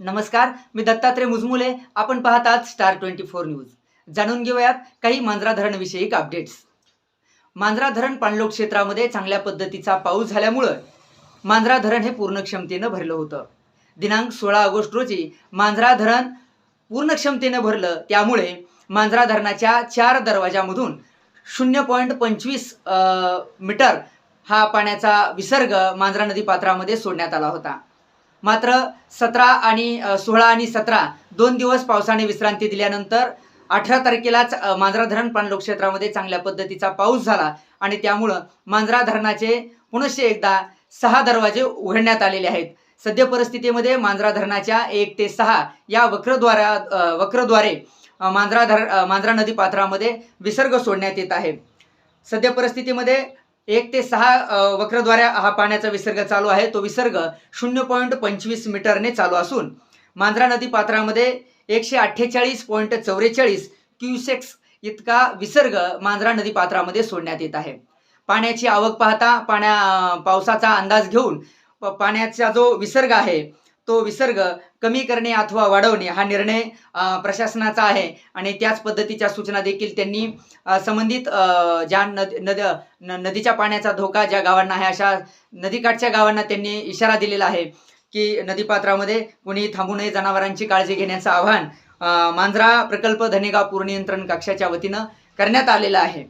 नमस्कार मी दत्तात्रय मुजमुले. आपण पाहतात स्टार ट्वेंटी फोर न्यूज. जाणून घेऊयात काही मांजरा धरणविषयक अपडेट्स. मांजरा धरण पाणलोट क्षेत्रामध्ये चांगल्या पद्धतीचा पाऊस झाल्यामुळं मांजरा धरण हे पूर्ण क्षमतेनं भरलं होतं. दिनांक सोळा ऑगस्ट रोजी मांजरा धरण पूर्ण क्षमतेनं भरलं. त्यामुळे मांजरा धरणाच्या चार दरवाजामधून शून्य पॉईंट पंचवीस मीटर हा पाण्याचा विसर्ग मांजरा नदी पात्रामध्ये सोडण्यात आला होता. मात्र सतरा आणि सोळा आणि सतरा दोन दिवस पावसाने विश्रांती दिल्यानंतर अठरा तारखेलाच मांजरा धरण पाणलोट क्षेत्रामध्ये चांगल्या पद्धतीचा पाऊस झाला आणि त्यामुळं मांजरा धरणाचे पुनश्च एकदा सहा दरवाजे उघडण्यात आलेले आहेत. सद्य परिस्थितीमध्ये मांजरा धरणाच्या एक ते सहा या वक्रद्वारा वक्रद्वारे मांजरा धर मांजरा नदी पात्रामध्ये विसर्ग सोडण्यात येत आहे. सद्य परिस्थितीमध्ये एक ते सहा वक्रद्वारे हा पाण्याचा विसर्ग चालू आहे. तो विसर्ग शून्य पॉईंट पंचवीस मीटरने चालू असून मांजरा नदी पात्रामध्ये एकशे अठ्ठेचाळीस पॉईंट चौवेचाळीस क्युसेक्स इतका विसर्ग मांजरा नदी पात्रामध्ये सोडण्यात येत आहे. पाण्याची आवक पाहता पाण्या पावसाचा अंदाज घेऊन पाण्याचा जो विसर्ग आहे तो विसर्ग कमी करणे अथवा वाढवणे हा निर्णय प्रशासनाचा आहे. आणि त्याच पद्धतीच्या सूचना देखील त्यांनी संबंधित ज्या नद नद न- नदीच्या पाण्याचा धोका ज्या गावांना आहे अशा नदीकाठच्या गावांना त्यांनी इशारा दिलेला आहे की नदीपात्रामध्ये कोणी थांबू नये जनावरांची काळजी घेण्याचं आवाहन मांजरा प्रकल्प धनेगाव पूर नियंत्रण कक्षाच्या वतीनं करण्यात आलेलं आहे.